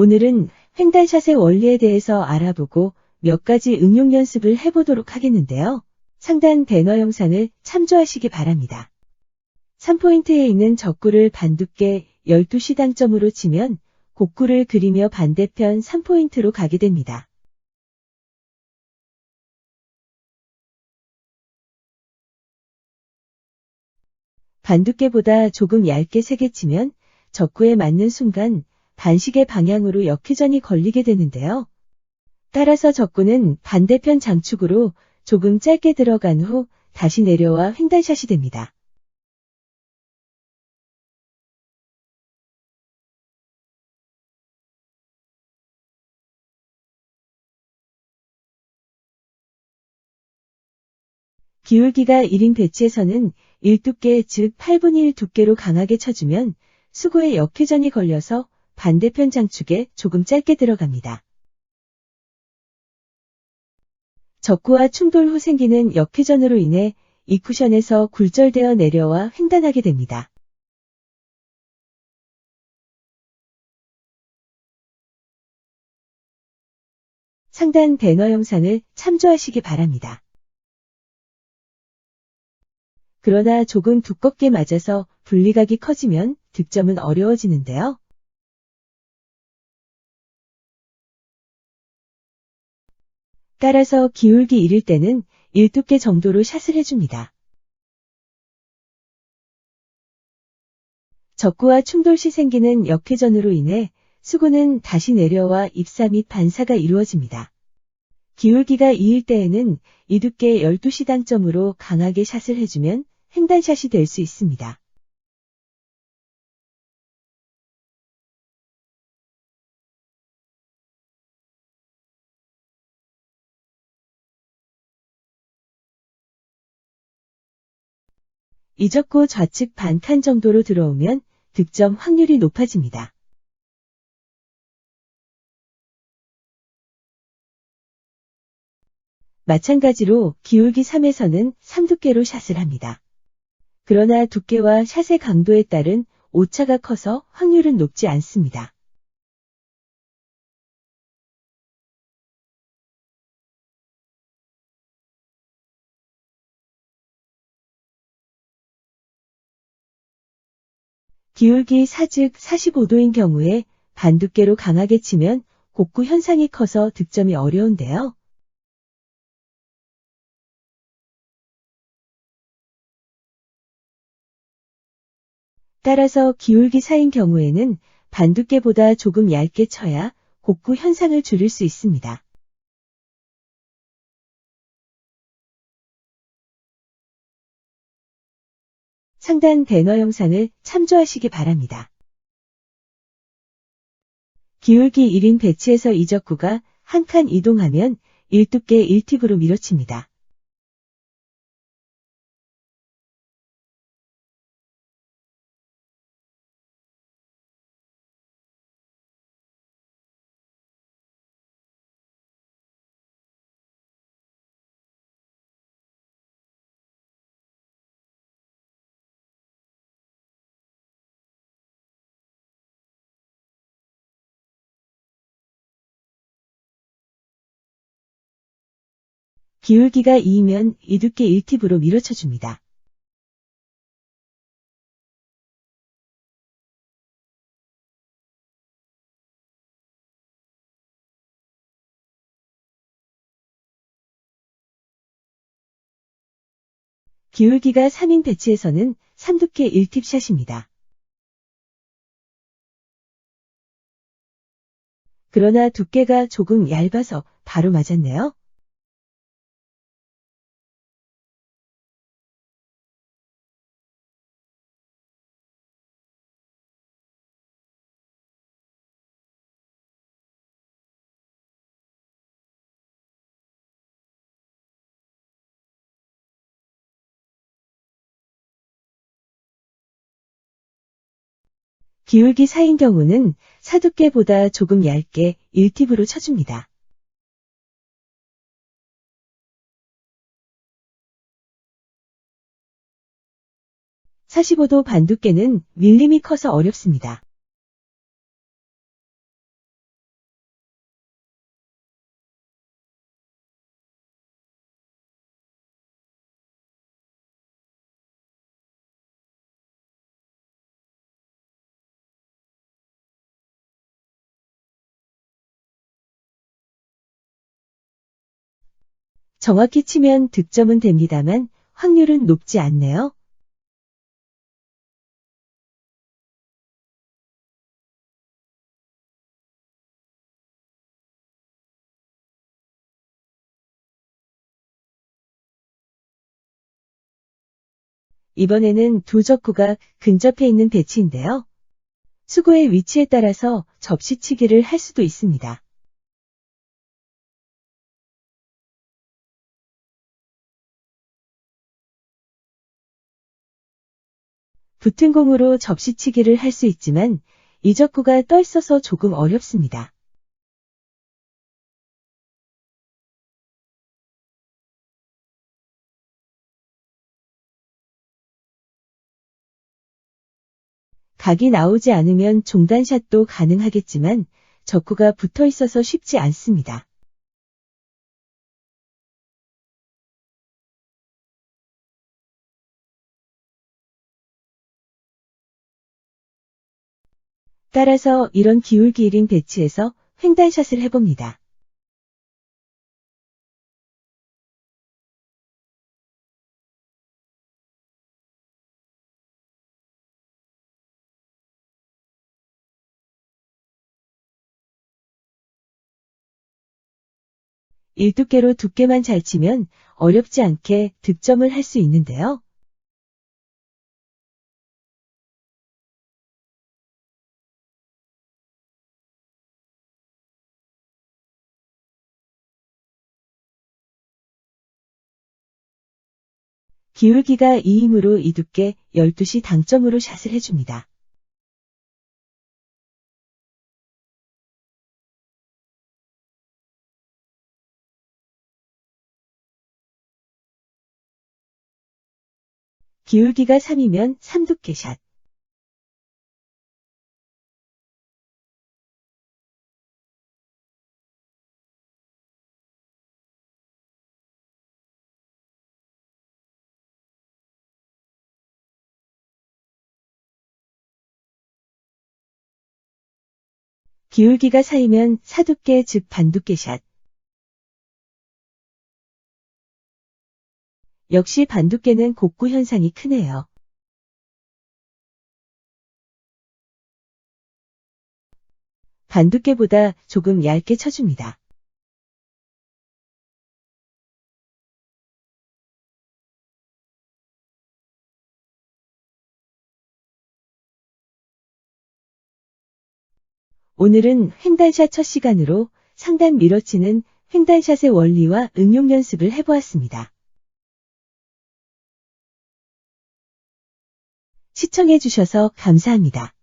오늘은 횡단샷의 원리에 대해서 알아보고 몇 가지 응용 연습을 해보도록 하겠는데요. 상단 배너 영상을 참조하시기 바랍니다. 3포인트에 있는 적구를 반두께 12시당점으로 치면 곡구를 그리며 반대편 3포인트로 가게 됩니다. 반두께보다 조금 얇게 세게 치면 적구에 맞는 순간 반식의 방향으로 역회전이 걸리게 되는데요. 따라서 적구는 반대편 장축으로 조금 짧게 들어간 후 다시 내려와 횡단샷이 됩니다. 기울기가 1인 배치에서는 1두께 즉 8분의 1 두께로 강하게 쳐주면 수고에 역회전이 걸려서 반대편 장축에 조금 짧게 들어갑니다. 적구와 충돌 후 생기는 역회전으로 인해 이 쿠션에서 굴절되어 내려와 횡단하게 됩니다. 상단 배너 영상을 참조하시기 바랍니다. 그러나 조금 두껍게 맞아서 분리각이 커지면 득점은 어려워지는데요. 따라서 기울기 1일 때는 1두께 정도로 샷을 해줍니다. 적구와 충돌 시 생기는 역회전으로 인해 수구는 다시 내려와 입사 및 반사가 이루어집니다. 기울기가 2일 때에는 이 두께 12시당점으로 강하게 샷을 해주면 횡단샷이 될 수 있습니다. 이적구 좌측 반칸 정도로 들어오면 득점 확률이 높아집니다. 마찬가지로 기울기 3에서는 3두께로 샷을 합니다. 그러나 두께와 샷의 강도에 따른 오차가 커서 확률은 높지 않습니다. 기울기 4즉 45도인 경우에 반두께로 강하게 치면 곡구 현상이 커서 득점이 어려운데요. 따라서 기울기 4인 경우에는 반두께보다 조금 얇게 쳐야 곡구 현상을 줄일 수 있습니다. 상단 배너 영상을 참조하시기 바랍니다. 기울기 1인 배치에서 이적구가 한 칸 이동하면 1두께 1팁으로 밀어칩니다. 기울기가 2면 이 두께 1팁으로 밀어쳐줍니다. 기울기가 3인 배치에서는 3두께 1팁샷입니다. 그러나 두께가 조금 얇아서 바로 맞았네요. 기울기 4인 경우는 사두께보다 조금 얇게 1팁으로 쳐줍니다. (45도) 반두께는 밀림이 커서 어렵습니다. 정확히 치면 득점은 됩니다만 확률은 높지 않네요. 이번에는 두 적구가 근접해 있는 배치인데요. 수고의 위치에 따라서 접시치기를 할 수도 있습니다. 붙은 공으로 접시치기를 할 수 있지만 이 적구가 떠 있어서 조금 어렵습니다. 각이 나오지 않으면 종단샷도 가능하겠지만 적구가 붙어 있어서 쉽지 않습니다. 따라서 이런 기울기일인 배치에서 횡단샷을 해봅니다. 일두께로 두께만 잘 치면 어렵지 않게 득점을 할 수 있는데요. 기울기가 2이므로 이 두께 12시 당점으로 샷을 해줍니다. 기울기가 3이면 3두께 샷. 기울기가 4이면 4두께 즉 반두께 샷. 역시 반두께는 곡구 현상이 크네요. 반두께보다 조금 얇게 쳐줍니다. 오늘은 횡단샷 첫 시간으로 상단 밀어치는 횡단샷의 원리와 응용 연습을 해보았습니다. 시청해주셔서 감사합니다.